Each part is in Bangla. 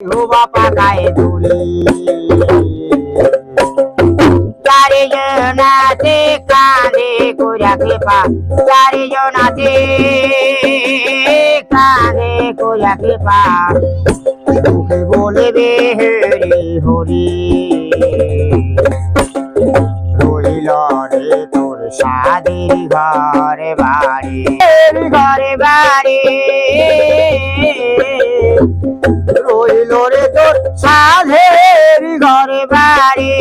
বাপা গায়ে দড়ি চারি জনাতে কাঁদে কোরা কৃপা চারি জনাতে কাঁদে কোরা কৃপা মুখে বলবে হরি হরি রইল রে তোর সাদের ঘরে বাড়ি ঘরে বাড়ি রইল রে তোর সাধের ঘরে বাড়ি।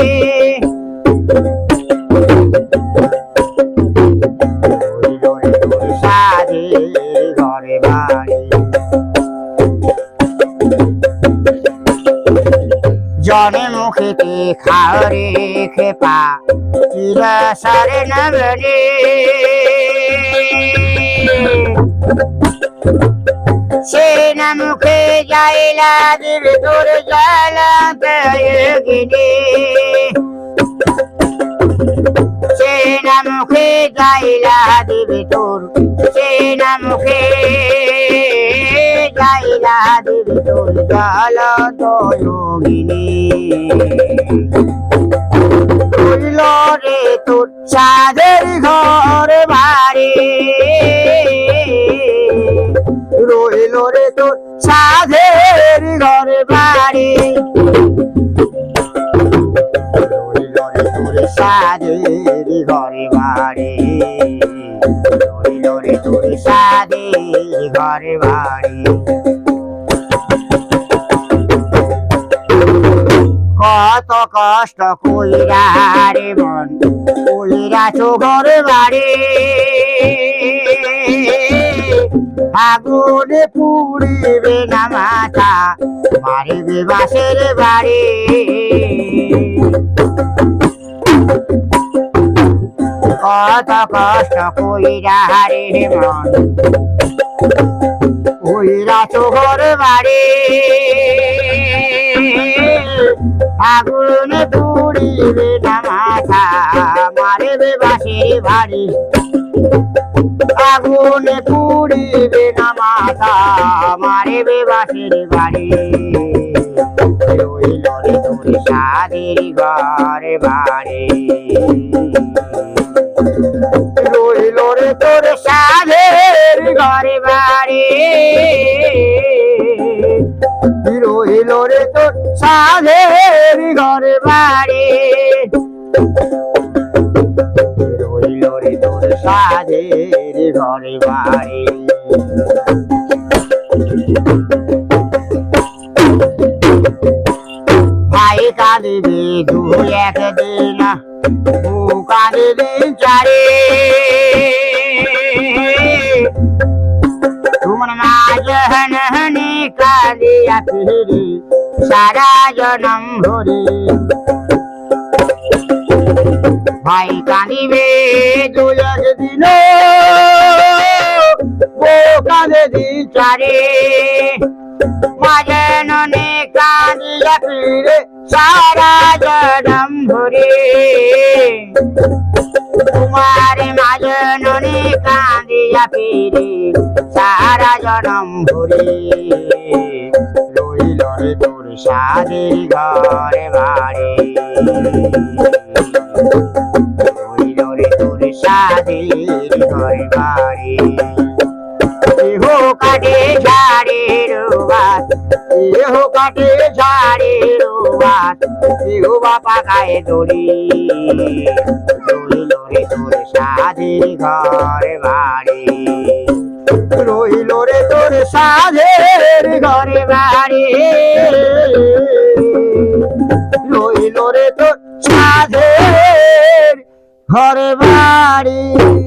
জনে মুখেতে খাওরে খেপা চিরা সারে নগরে সে না মুখে যাইলা দিল তোর জ্বালা গিরে সে না মুখে যাইলা দিবি তোর সে না মুখে যাইলা দিবি তোর দয়োগিনী তুইল রে তোর চাঁদের ঘর সাধের ঘরে বাড়ি। কত কষ্ট কইরা রে মন, কইরা চোখর বাড়ি। আগুনে পুড়িবে না মাথা, মারিবে বাসের বাড়ি। কত কষ্ট কইরা রে মন। কইরা চোখর বাড়ি। আগুনে পুড়িবে না মাথা, মারিবে বাসের বাড়ি আগুনে পুড়িবে না মাথা, মারিবে বাসের বাড়ি তোর সাদের ঘরে বাড়ি। রইল রে তোর সাদের ঘরে বাড়ি। রে তোর সাদের ঘরে বাড়ি। ভাই কাঁদিবে দু একদিন ও কাঁদিবে চারে জহনহনি কাঁদিয়া ফিরি, সারা জনম ভরি। ভাই কাঁদিবে দু একদিন ও কাঁদে দি চারে মাজননে কাঁদিয়া ফিরে, সারা জনম ভরে। তোমার মাজননে কাঁদিয়া ফিরে সারা জনম ভরে রইল রে তোর সাদের ঘরে বাড়ি। রইল রে তোর সাদের ঘরে বাড়ি। এহ কাটে ঝাড়ের বাস এহ কাটে ঝাড়ের বাস এহ বাপা গায়ে দড়ি। রে তোর সাধের ঘর বাড়ি। রইল রে তোর সাধের ঘরে বাড়ি। রইল রে তোর সাধের ঘরে বাড়ি।